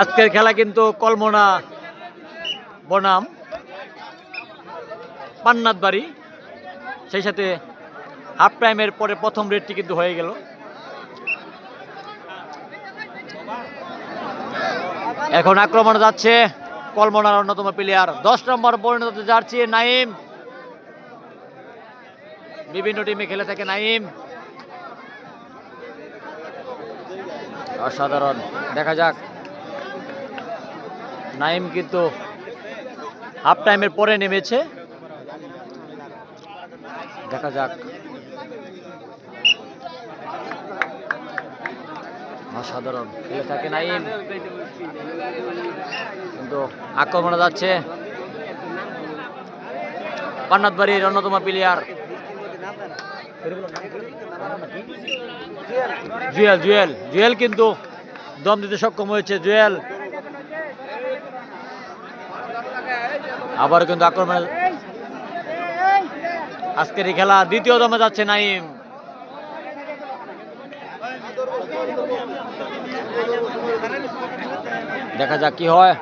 আজকের খেলা কিন্তু কলমনা বনাম, পান্নাত বাড়ি। সেই সাথে হাফ টাইমের পরে প্রথম রেডটি কিন্তু হয়ে গেল। এখন আক্রমণ যাচ্ছে কলমনার অন্যতম প্লেয়ার দশ নম্বর পরিণত জার্সি, নাইম। বিভিন্ন টিমে খেলে থাকে নাইম। অসাধারণ। দেখা যাক। নাইম কিন্তু হাফ টাইমের পরে নেমেছে। দেখা যাক। অসাধারণ। খেলে থাকে নাইম। কিন্তু আক্রমণে যাচ্ছে। পান্নাত বাড়ির অন্যতম প্লেয়ার জুয়েল জুয়েল জুয়েল কিন্তু দম দিতে সক্ষম হয়েছে, জুয়েল। আবার কিন্তু আক্রমণ আজকের এই খেলা দ্বিতীয় দমে যাচ্ছে নাইম। দেখা যাক কি হয়।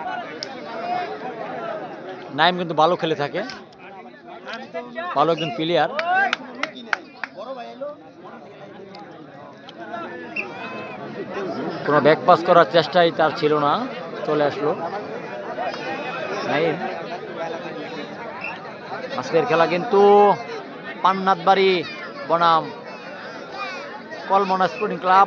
নাইম কিন্তু ভালো খেলে থাকে। ভালো একজন প্লেয়ার কোনো ব্যাক পাস করার চেষ্টাই তার ছিল না। চলে আসলো। আজকের খেলা কিন্তু পান্নাত বাড়ি বনাম কলমনা স্পোর্টিং ক্লাব।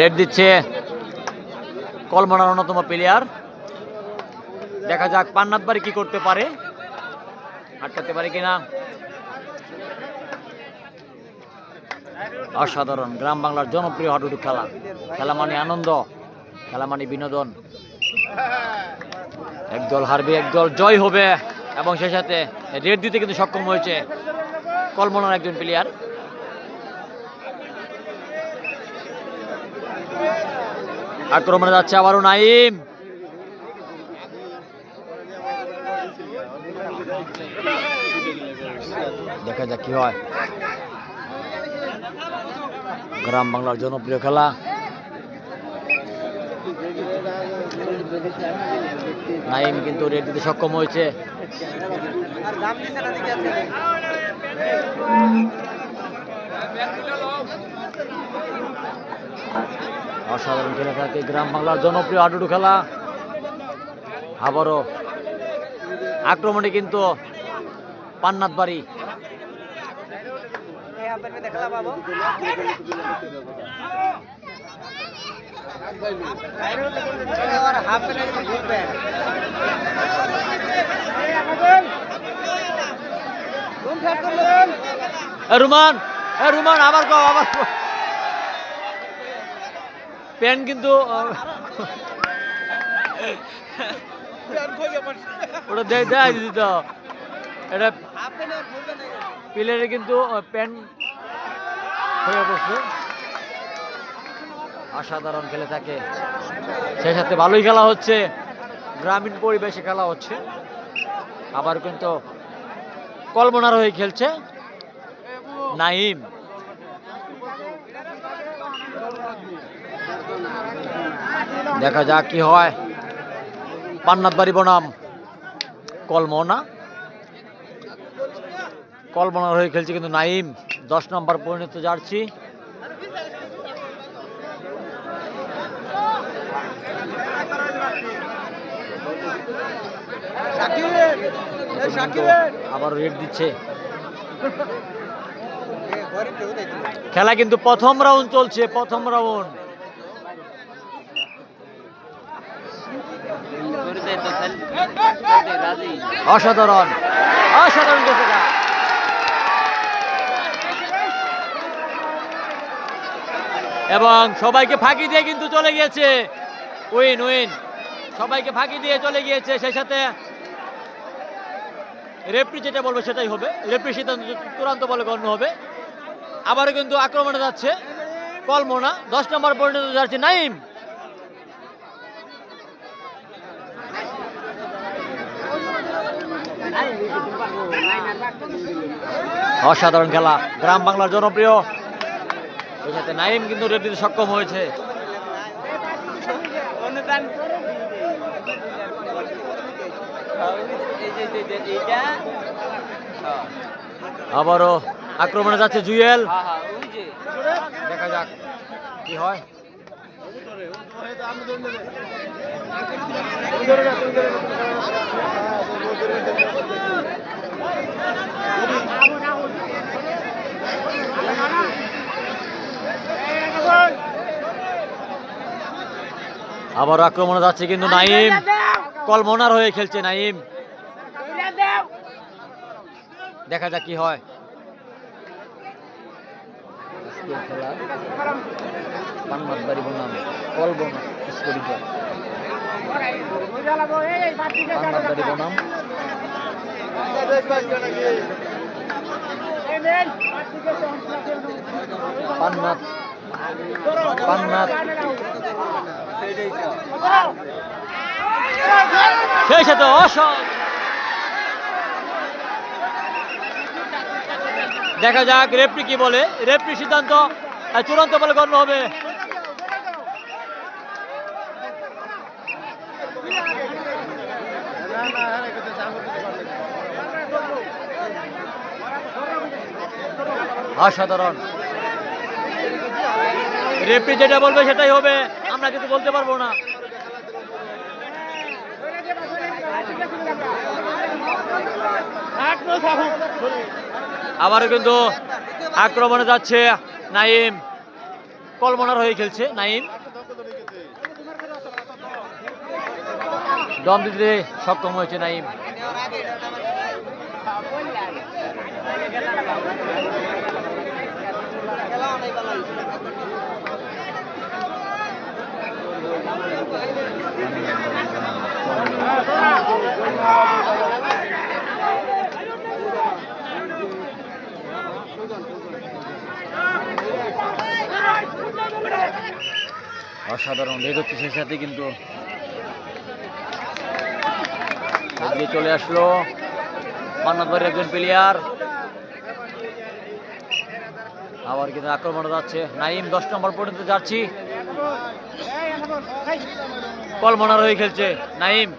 রেড দিচ্ছে কলমনার অন্যতম প্লেয়ার দেখা যাক পান্নাত বাড়ি কি করতে পারে। আটকাতে পারে কিনা। অসাধারণ। গ্রাম বাংলার জনপ্রিয় হাডুডু খেলা। খেলা মানে আনন্দ, খেলা মানে বিনোদন। একদল হারবে, একদল জয় হবে। এবং সেই সাথে রেড দিতে কিন্তু সক্ষম হয়েছে কলমনার একজন প্লেয়ার আক্রমণে যাচ্ছে আবারও নাইম। দেখা যাক কি হয়। গ্রাম বাংলার জনপ্রিয় খেলা। নাইম কিন্তু রেড দিতে সক্ষম হয়েছে। অসাধারণ খেলে থাকে গ্রাম বাংলার জনপ্রিয় হাডুডু খেলা। আবারও আক্রমণে কিন্তু পান্নাত বাড়ি এ রুমান এ রুমান আবার কও আবার কও। প্যান্ট কিন্তু ওটা দেয় দেয় দিত এটা প্লেয়ারে কিন্তু প্যান্ট হয়ে অসাধারণ খেলে থাকে সেই সাথে ভালোই খেলা হচ্ছে। গ্রামীণ পরিবেশে খেলা হচ্ছে। আবার কিন্তু কলমনার হয়ে খেলছে নাইম। দেখা যাক কি হয়। পান্নাত বাড়ি বনাম। কলমনা। কলমনার হয়ে খেলছে কিন্তু নাইম। দশ নম্বর পরিণত জার্সি। আবার রেট দিচ্ছে। খেলা কিন্তু প্রথম রাউন্ড চলছে প্রথম রাউন্ড অসাধারণ। অসাধারণ এবং সবাইকে ফাঁকি দিয়ে কিন্তু চলে গিয়েছে। Win win. সবাইকে ফাঁকি দিয়ে চলে গিয়েছে, সেই সাথে রেফরি যেটা বলবে সেটাই হবে। রেফরি সিদ্ধান্ত চূড়ান্ত বলে গণ্য হবে। আবারও কিন্তু আক্রমণে যাচ্ছে কলমোনা। দশ নম্বর পরিণত যাচ্ছে নাইম। অসাধারণ খেলা। গ্রাম বাংলার জনপ্রিয় সাথে নাইম কিন্তু রেড দিতে সক্ষম হয়েছে। আবারও আক্রমণে যাচ্ছে জুয়েল। দেখা যাক কি হয়। আবার আক্রমণে যাচ্ছে কিন্তু নাইম। কলমনার হয়ে খেলছে নাইম। দেখা যাক কি হয়। আজকের খেলা। সেই সাথে দেখা যাক রেফরি কি বলে। রেফরি সিদ্ধান্ত চূড়ান্ত বলে গণ্য হবে। অসাধারণ। রেফরি যেটা বলবে সেটাই হবে। আমরা কিছু বলতে পারব না। আবারও কিন্তু আক্রমণে যাচ্ছে নাইম। কলমনার হয়ে খেলছে নাইম। দম দিতে সক্ষম হয়েছে নাইম। অসাধারণ হচ্ছে সেই সাথে কিন্তু চলে আসলো মান্নাতবাড়ির একজন প্লেয়ার আবার কিন্তু আক্রমণে যাচ্ছে। নাইম দশ নম্বর পর্যন্ত যাচ্ছি। কলমনার হয়ে খেলছে নাইম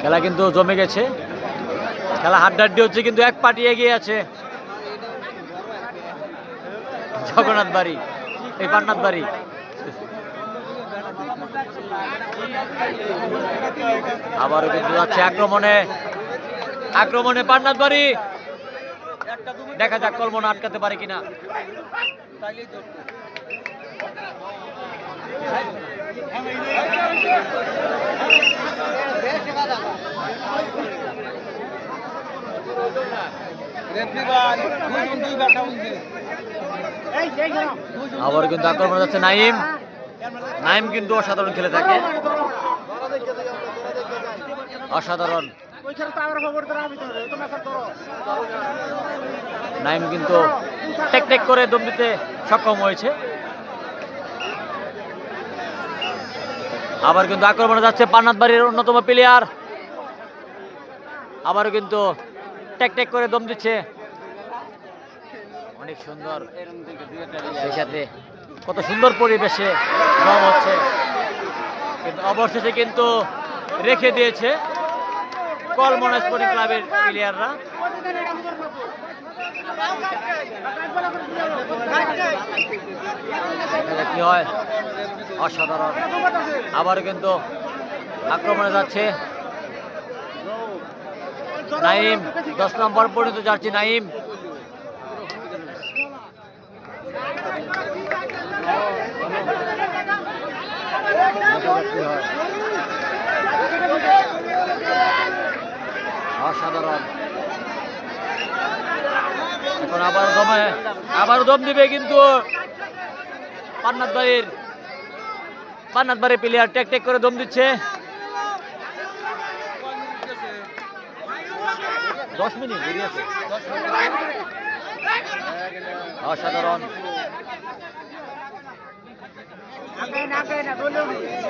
খেলা কিন্তু জমে গেছে। খেলা হাড্ডাড্ডি হচ্ছে, কিন্তু এক পার্টি এগিয়ে আছে। জগন্নাথ বাড়ি, এই পান্নাথ বাড়ি। আবারও কিন্তু যাচ্ছে আক্রমণে। আক্রমণে পান্নাথ বাড়ি দেখা যাক কলমন আটকাতে পারে কিনা। আবার কিন্তু আক্রমণে যাচ্ছে নাইম। নাইম কিন্তু অসাধারণ খেলে থাকে। অসাধারণ। নাইম কিন্তু টেক টেক করে দম দিতে সক্ষম হয়েছে। আবার কিন্তু আক্রমণে যাচ্ছে পান্নাত বাড়ির অন্যতম প্লেয়ার আবারও কিন্তু টেক টেক করে দম দিচ্ছে। অনেক সুন্দর। সেই সাথে কত সুন্দর পরিবেশে দম হচ্ছে। কিন্তু অবশেষে কিন্তু রেখে দিয়েছে। কলমনা স্পোর্টিং ক্লাবের প্লেয়াররা কি হয়? অসাধারণ। আবার কিন্তু আক্রমণে যাচ্ছে। নাইম, দশ নম্বর পর্যন্ত যাচ্ছে নাইম। অসাধারণ। এখন আবার দমে, আবার দম দিবে কিন্তু পান্নাত বাড়ির প্লেয়ার টেক টেক করে দম দিচ্ছে। দশ মিনিট, দেরি আছে। অসাধারণ।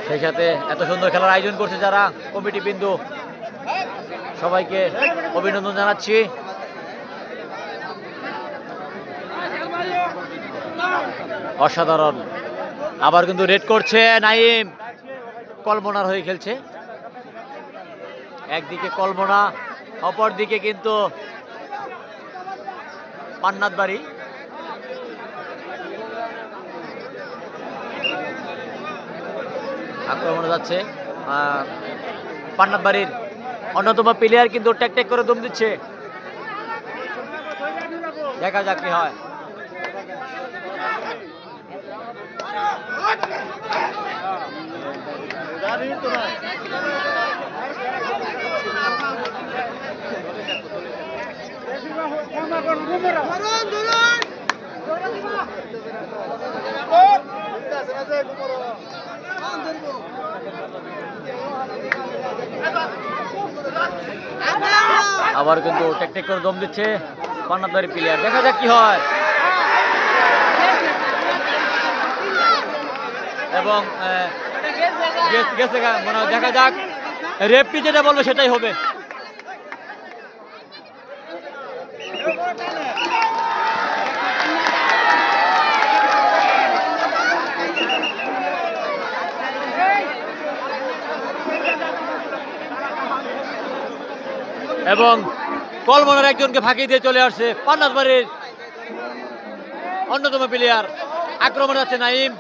সেই সাথে এত সুন্দর খেলার আয়োজন করছে যারা কমিটি বিন্দু। সবাইকে অভিনন্দন জানাচ্ছি। অসাধারণ। আবার কিন্তু রেড করছে নাইম। কলমনার হয়ে খেলছে। একদিকে কলমনা অপর দিকে কিন্তু পান্নাত বাড়ি। আক্রমণে যাচ্ছে পান্নাত বাড়ির অন্যতম প্লেয়ার কিন্তু ট্যাক ট্যাক করে দম দিচ্ছে। দেখা যাক কি হয়। আবার কিন্তু টেক টেক করে দম দিচ্ছে পান্নাদারি প্লেয়ার দেখা যাক কি হয়। এবং দেখা যাক। রেপটি যেটা বলবে সেটাই হবে। এবং কলমনের একজনকে ফাঁকি দিয়ে চলে আসছে পান্নাত বাড়ির অন্যতম প্লেয়ার আক্রমণ আছে নাইম।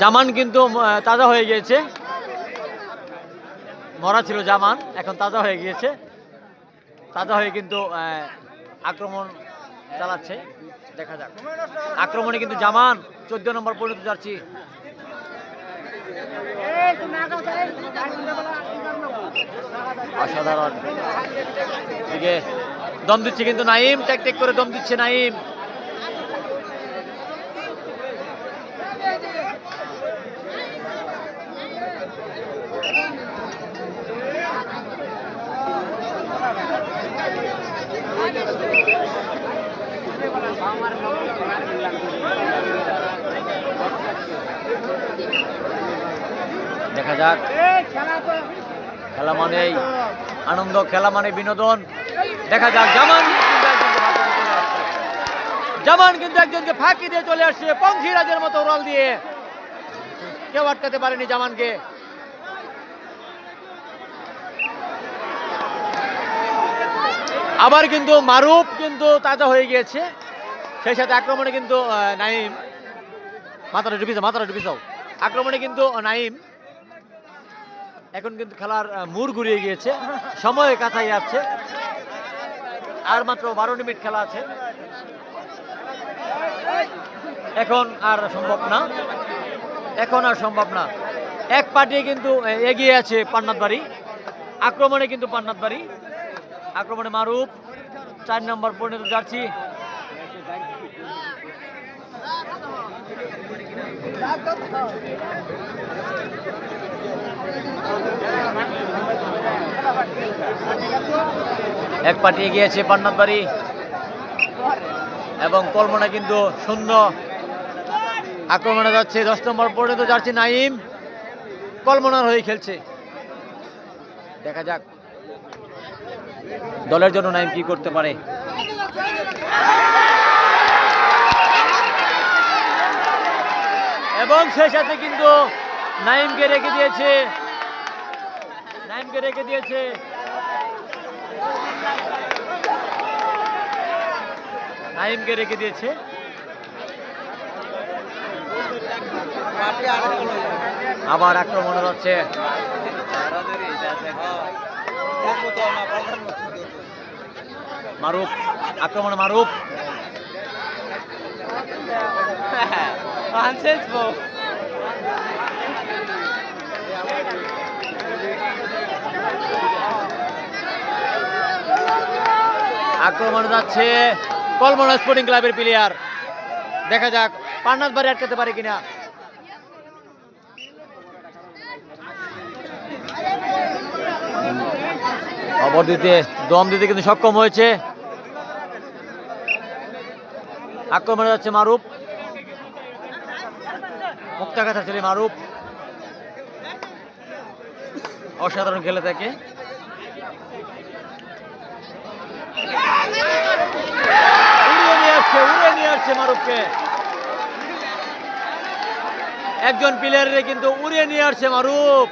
জামান কিন্তু তাজা হয়ে গিয়েছে। মরা ছিল জামান, এখন তাজা হয়ে গিয়েছে। তাজা হয়ে কিন্তু আক্রমণ চালাচ্ছে। দেখা যাক। আক্রমণে কিন্তু জামান, চোদ্দ নম্বর পরিণত যাচ্ছি। অসাধারণ। দিকে দম দিচ্ছে কিন্তু নাইম, টেক টেক করে দম দিচ্ছে নাইম। দেখা যাক। খেলা মানেই আনন্দ, খেলা মানে বিনোদন। দেখা যাক, জামান। জামান কিন্তু একজনকে ফাঁকি দিয়ে চলে আসছে, পঙ্খিরাজের মতো উড়াল দিয়ে। কেউ আটকাতে পারেনি জামানকে। আবার কিন্তু মারুফ কিন্তু তাজা হয়ে গিয়েছে। সেই সাথে আক্রমণে কিন্তু নাইম মাথাটা ডুবিস মাথাটা ডুবিস আক্রমণে কিন্তু নাইম এখন কিন্তু খেলার মুড় ঘুরিয়ে গিয়েছে। সময় কাছাই আসছে। আর মাত্র বারো মিনিট খেলা আছে। এখন আর সম্ভব না। এখন আর সম্ভব না। এক পার্টি কিন্তু এগিয়ে আছে পান্নাত বাড়ি আক্রমণে কিন্তু পান্নাত বাড়ি আক্রমণে মারুফ, চার নম্বর পরিণত যাচ্ছি। এক পার্টি এগিয়েছে পান্নাত বাড়ি। এবং কলমনা কিন্তু শূন্য। আক্রমণে যাচ্ছে দশ নম্বর পর্যন্ত যাচ্ছে নাইম। কলমনার হয়ে খেলছে। দেখা যাক। দলের জন্য নাইম কি করতে পারে? এবং সেই সাথে কিন্তু নাইমকে রেখে দিয়েছে। নাইমকে রেখে দিয়েছে। নাইমকে রেখে দিয়েছে। আবার আক্রমণ যাচ্ছে মারুফ আক্রমণ মারুফ। আক্রমণ যাচ্ছে কলমনা স্পোর্টিং ক্লাবের প্লেয়ার দেখা যাক পান্নাত বাড়ি আটকাতে পারে কিনা। খবর দিতে, দম দিতে কিন্তু সক্ষম হয়েছে। আক্রমণে যাচ্ছে মারুপ মুক্তাগাছার ছেলে মারুপ অসাধারণ খেলে থাকে উড়িয়ে নিয়ে আসছে, উড়িয়ে নিয়ে আসছে মারুফকে। একজন প্লেয়ারে কিন্তু উড়িয়ে নিয়ে আসছে মারুফ।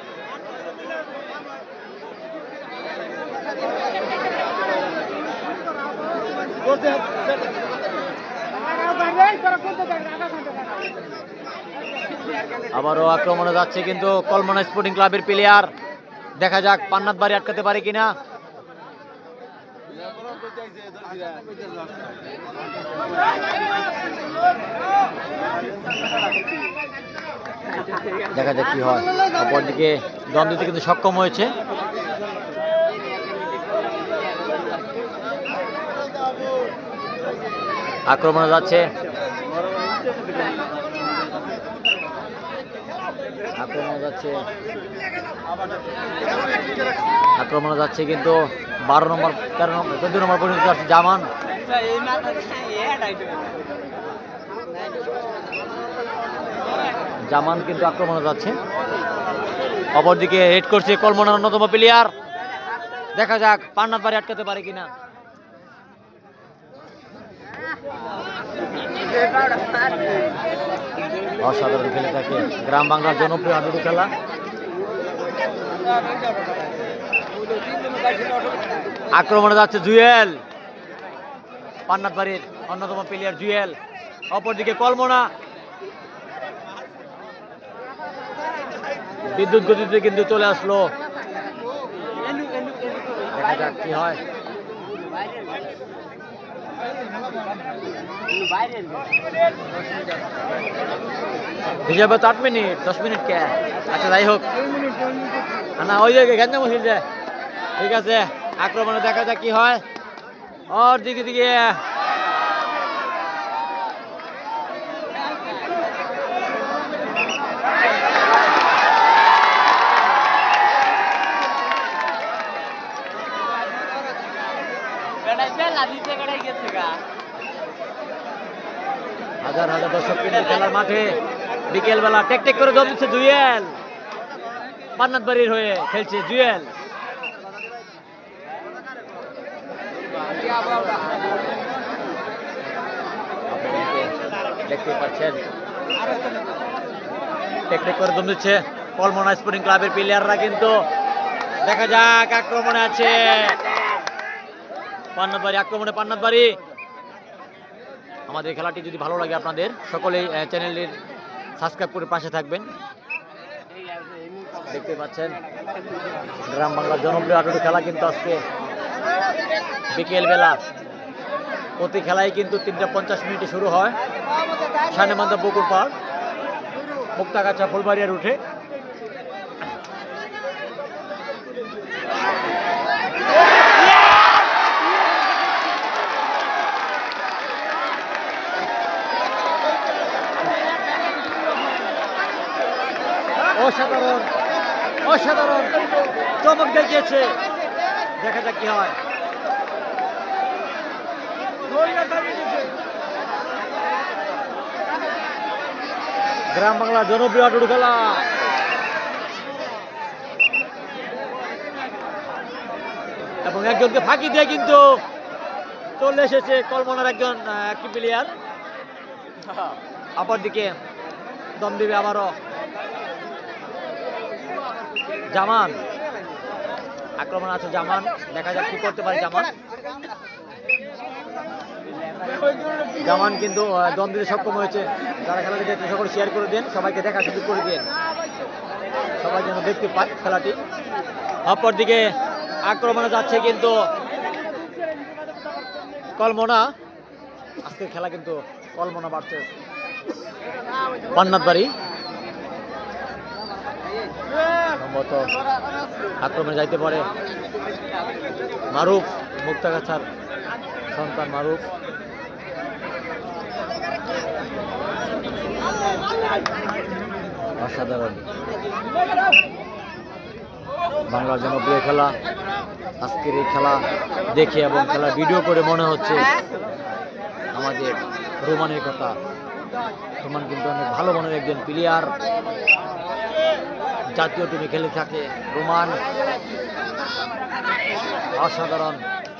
আবারও আক্রমণে যাচ্ছে কিন্তু কলমনা স্পোর্টিং ক্লাবের প্লেয়ার। দেখা যাক পান্নাত বাড়ি আটকাতে পারে কিনা। দেখা যাক কি হয়। অপরদিকে দম দিতে কিন্তু সক্ষম হয়েছে। আক্রমণে যাচ্ছে। আক্রমণে যাচ্ছে। আক্রমণে যাচ্ছে কিন্তু বারো নম্বর, তেরো নম্বর, চোদ্দ নম্বর পর্যন্ত যাচ্ছে জামান। জামান কিন্তু আক্রমণে যাচ্ছে। অপরদিকে হেড করছে কলমনার অন্যতম প্লেয়ার দেখা যাক পান্নার বাড়ি আটকাতে পারে কিনা। অসাধারণ খেলে থাকে। গ্রাম বাংলার জনপ্রিয় হাডুডু খেলা। আক্রমণে যাচ্ছে জুয়েল। পান্নাত বাড়ির অন্যতম প্লেয়ার জুয়েল। অপরদিকে কলমনা। বিদ্যুৎ গতিতে কিন্তু চলে আসলো। দেখা যাক কি হয়। হিসাবে তো আট মিনিট, দশ মিনিট কে? আচ্ছা যাই হোক। না ওই জায়গায় মশিল যে। ঠিক আছে, আক্রমণে দেখা যাক কি হয়। ওর দিকে দিকে। হাজার হাজার দর্শক কিন্তু খেলার মাঠে বিকেলবেলা টেক টেক করে দিচ্ছে জুয়েল। পান্নাত বাড়ির হয়ে খেলছে জুয়েল। দেখতে করে দিচ্ছে স্পোর্টিং ক্লাবের কিন্তু। দেখা যাক আক্রমণে আছে। পান্নাত বাড়ি, আক্রমণে পান্নাত বাড়ি। আমাদের খেলাটি যদি ভালো লাগে আপনাদের, সকলেই চ্যানেলের সাবস্ক্রাইব করে পাশে থাকবেন। দেখতে পাচ্ছেন, গ্রাম বাংলার জনপ্রিয় আটুটু খেলা কিন্তু আজকে বিকেল বেলা। প্রতি খেলায় কিন্তু তিনটা পঞ্চাশ মিনিটে শুরু হয়। সানেমান্দা পুকুর পাড়, মুক্তাগাছা ফুলবাড়িয়ার উঠে। অসাধারণ অসাধারণ। চমক দেখিয়েছে। দেখা যাক কি হয়। গ্রাম বাংলা জনপ্রিয় আটুডু খেলা। এবং একজনকে ফাঁকি দিয়ে কিন্তু চলে এসেছে কলমনার একজন একটি প্লেয়ার অপরদিকে দম দিবে আবারও জামান। আক্রমণ আছে জামান। দেখা যাক কি করতে পারে জামান। জামান কিন্তু দম দিতে সক্ষম হয়েছে। যারা খেলাটি দেখে সকলে শেয়ার করে দেন, সবাইকে দেখা সুযোগ করে দেন। সবাই যেন দেখতে পায় খেলাটি। অপরদিকে আক্রমণে যাচ্ছে কিন্তু কলমনা। আজকের খেলা কিন্তু কলমনা বাড়ছে পান্নাত বাড়ি সম্ভবত আক্রমণে যাইতে পারে। মারুফ, মুক্তাগাছার সন্তান মারুফ। অসাধারণ। বাংলার জনপ্রিয় খেলা। আজকের এই খেলা দেখে এবং খেলা ভিডিও করে মনে হচ্ছে আমাদের রোমানের কথা। রোমান কিন্তু অনেক ভালো মনের একজন প্লেয়ার জাতীয় টিমে খেলে থাকে রোমান। অসাধারণ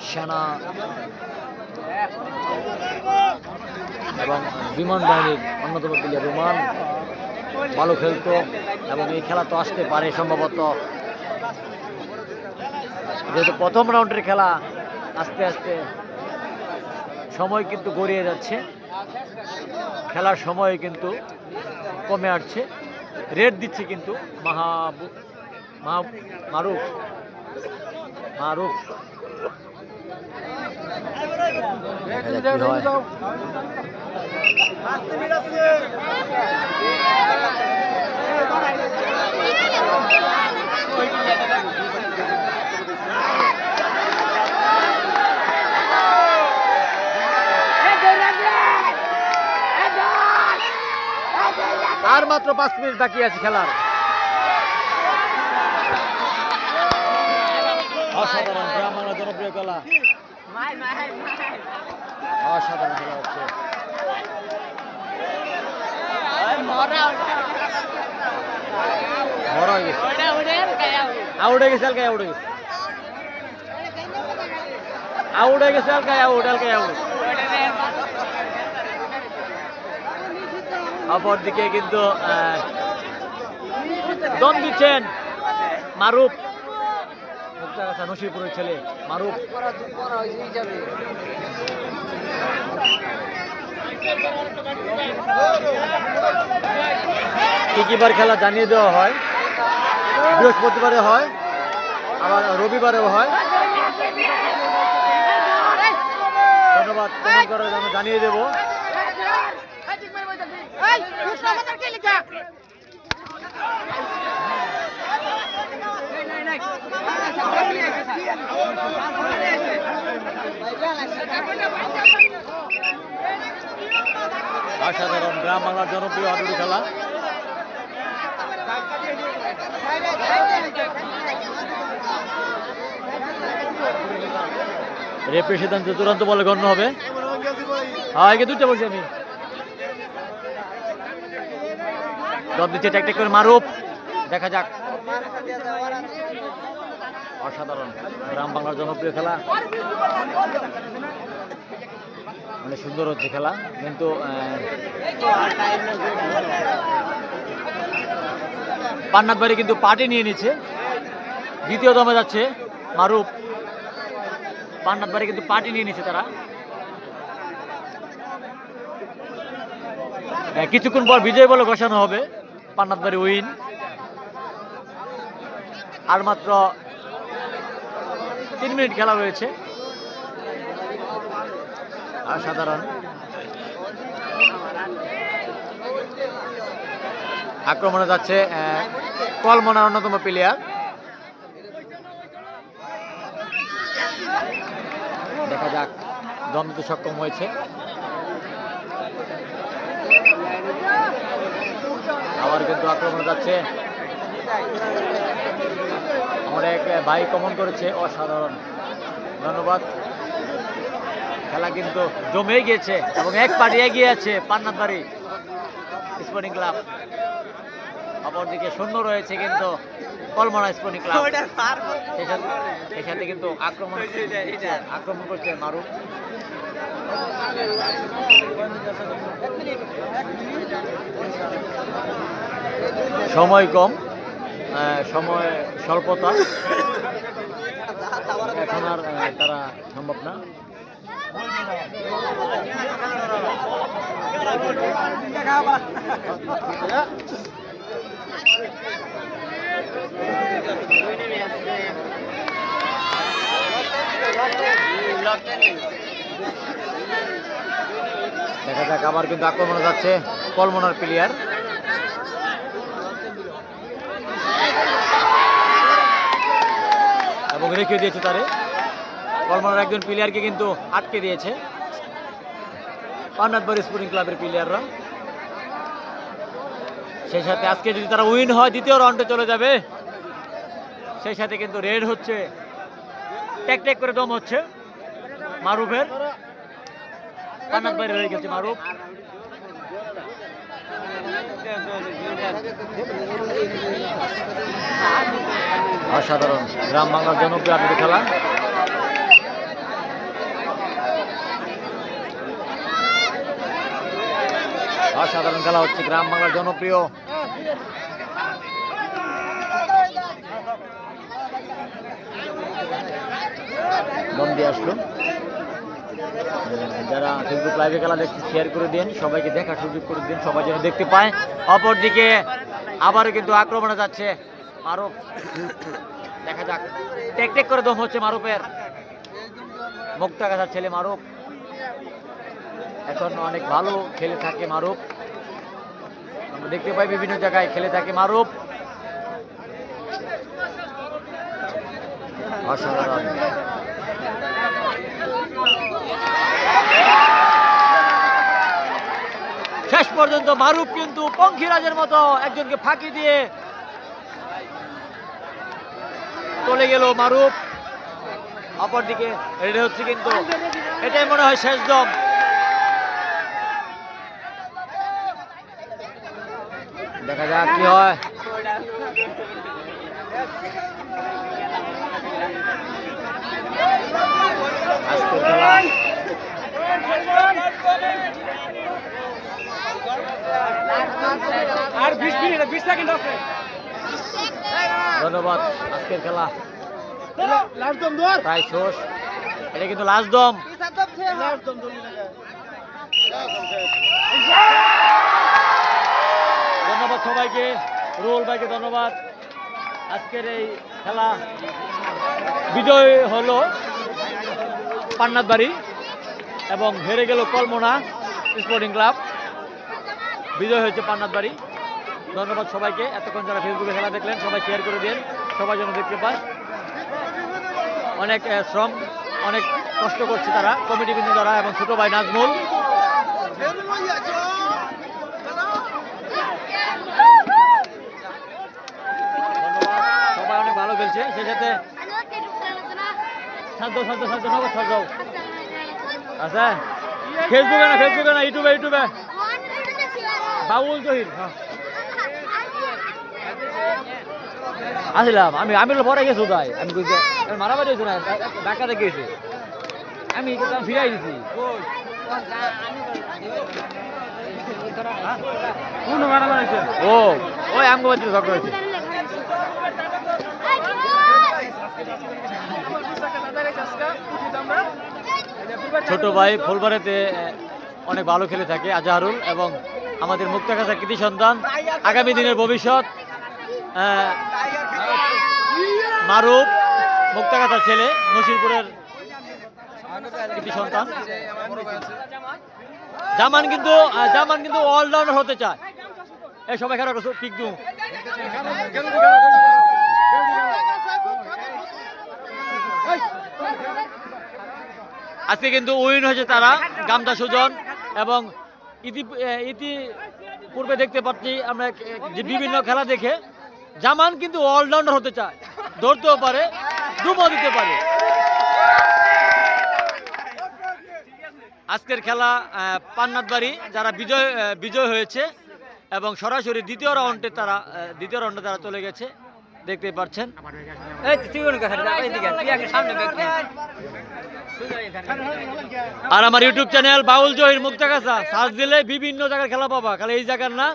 সেনা এবং বিমান বাহিনীর অন্যতম প্লেয়ার রোমান। ভালো খেলতো এবং এই খেলা তো আসতে পারে সম্ভবত। যেহেতু প্রথম রাউন্ডের খেলা, আস্তে আস্তে সময় কিন্তু গড়িয়ে যাচ্ছে। খেলার সময় কিন্তু কমে আসছে। রেড দিচ্ছে কিন্তু মাহা মারুফ মারুফ হয়। আর মাত্র পাঁচ মিনিট বাকি আছে খেলার। অসাধারণ গ্রাম বাংলা জনপ্রিয় খেলা অসাধারণ খেলা হচ্ছে। বড় হয়ে গেছে। আউট। হয়ে গেছে আলকায় আউট হয়ে গেছে। আউট হয়ে গেছে আলকায় আউট আলকায় আউট। অপরদিকে কিন্তু দম দিচ্ছেন মারুফ। নসিপুরের ছেলে মারুফ। কি কি খেলা জানিয়ে দেওয়া হয়। বৃহস্পতিবারে হয়, আবার রবিবারেও হয়। ধন্যবাদ জানিয়ে দেবো। অসাধারণ গ্রাম বাংলার জনপ্রিয় হাডুডু খেলা। রেফারি সিদ্ধান্ত চূড়ান্ত বলে গণ্য হবে। হ্যাঁ একে দুটো বলছি আমি। দর দিচ্ছে ট্যাক করে মারুপ দেখা যাক। অসাধারণ। গ্রাম বাংলার জনপ্রিয় খেলা। মানে সুন্দর হচ্ছে খেলা। কিন্তু পান্নাত বাড়ি কিন্তু পার্টি নিয়ে নিচ্ছে। দ্বিতীয় দমে যাচ্ছে মারুপ পান্নাত বাড়ি কিন্তু পার্টি নিয়ে নিচ্ছে তারা। কিছুক্ষণ পর বিজয় বলে ঘোষণা হবে। পান্নাত বাড়ি উইন। আর মাত্র তিন মিনিট খেলা রয়েছে। অসাধারণ। আক্রমণে যাচ্ছে কলমনার অন্যতম প্লেয়ার দেখা যাক দম দিতে সক্ষম হয়েছে। আবার কিন্তু আক্রমণ যাচ্ছে। আমার এক ভাই কমন করেছে অসাধারণ। ধন্যবাদ। খেলা কিন্তু জমে গিয়েছে এবং এক পার্টি এগিয়ে আছে পান্নাত বাড়ি স্পোর্টিং ক্লাব। অপরদিকে শূন্য রয়েছে কিন্তু কলমনা স্পোর্টিং ক্লাব। সেই সাথে কিন্তু আক্রমণ আক্রমণ করছে মারুফ। সময় কম সময় স্বল্পতা। এখন আর তারা সম্ভব না। দেখা যাক, আবার কিন্তু আক্রমণে যাচ্ছে কলমনার প্লেয়ার। এবং রেখে দিয়েছে তারে। কলমনার একজন প্লেয়ারকে কিন্তু আটকে দিয়েছে। পান্নাথ বাড়ি স্পোর্টিং ক্লাবের প্লেয়াররা। সেই সাথে আজকে যদি তারা উইন হয়, দ্বিতীয় রাউন্ডে চলে যাবে। সেই সাথে কিন্তু রেড হচ্ছে। টেক টেক করে দম হচ্ছে মারুফের। পান্নাত বাইরে হয়ে গেছে মারুফ। অসাধারণ। গ্রাম বাংলার জনপ্রিয় আটটি খেলা। অসাধারণ খেলা হচ্ছে গ্রাম বাংলার জনপ্রিয়। দিয়ে আসলো। যারা ফেসবুক লাইভে খেলা দেখছে শেয়ার করে দিন, সবাইকে দেখার সুযোগ করে দিন, সবাই যেন দেখতে পায়। অপরদিকে আবারও কিন্তু আক্রমণে যাচ্ছে মারুফ। দেখা যাক। টেক টেক করে দম হচ্ছে মারুফের। মুক্তা গাছার ছেলে মারুফ। এখন অনেক ভালো খেলে থাকে মারুফ। আমরা দেখতে পাই বিভিন্ন জায়গায় খেলে থাকে মারুফ। অসাধারণ শেষ পর্যন্ত মারুফ কিন্তু পঙ্খিরাজের মতো একজনকে ফাঁকি দিয়ে চলে গেল মারুফ। অপরদিকে রেডি হচ্ছে কিন্তু। এটাই মনে হয় শেষ দম। দেখা যাক কি হয়। খেলা আর বিশ মিনিট বিশ সেকেন্ড আছে। ধন্যবাদ আজকের খেলা। লাস্ট দম ধর। প্রায় শেষ। এটা কিন্তু লাস্ট দম। লাস্ট দম ধন্যবাদ সবাইকে রুল ভাইকে ধন্যবাদ। আজকের এই খেলা বিজয় হলো পান্নাত বাড়ি এবং হেরে গেল কলমোনা স্পোর্টিং ক্লাব। বিজয় হয়েছে পান্নাত বাড়ি। ধন্যবাদ সবাইকে। এতক্ষণ যারা ফেসবুকে খেলা দেখলেন সবাই শেয়ার করে দিন সবাই যেন দেখতে পায়। অনেক শ্রম অনেক কষ্ট করছে তারা। কমিটি বিন্দু দ্বারা এবং ছোট ভাই নাজমুল। সবাই অনেক ভালো খেলছে। সেই সাথে শান্ত শান্ত শান্ত। নগদ আচ্ছা ফেসবুকে না ফেসবুকে না ইউটিউবে ইউটিউবে বাবুল জহির হ্যাঁ। আসলাম আমি আমি পরে গেছি তাই আমি মারামারি হয়েছি না ঢাকাতে গেছি আমি ফিরাই দিছি। ও ওই আমগোবাদ ঝগড়া হয়েছে। ছোট ভাই ফুলবাড়িতে অনেক ভালো খেলে থাকে আজাহারুল এবং আমাদের মুক্তাকাছা কৃতি সন্তান, আগামী দিনের ভবিষ্যৎ মারুফ মুক্তাকাছার ছেলে, নসিরপুরের কৃতি সন্তান। জামান কিন্তু জামান কিন্তু অলরাউন্ডার হতে চায়। এই সবাই খারাপ পিক দু। আজকে কিন্তু উইন হয়েছে তারা, গামদা সুজন এবং ইতি ইতি পূর্বে দেখতে পাচ্ছি আমরা যে বিভিন্ন খেলা দেখে জামান কিন্তু অলরাউন্ডার হতে চায়। ধরতেও পারে ডুবো দিতে পারে। আজকের খেলা আহ, পান্নাত বাড়ি যারা বিজয় বিজয় হয়েছে এবং সরাসরি দ্বিতীয় রাউন্ডে তারা দ্বিতীয় রাউন্ডে তারা চলে গেছে দেখতেই পাচ্ছেন। আর আমার YouTube channel Baul Zahir Muktagachha. Search দিলে বিভিন্ন জায়গার খেলা পাবা, খালি এই জায়গার না।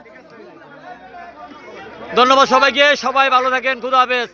ধন্যবাদ সবাইকে, সবাই ভালো থাকেন, খুদা হাফেজ।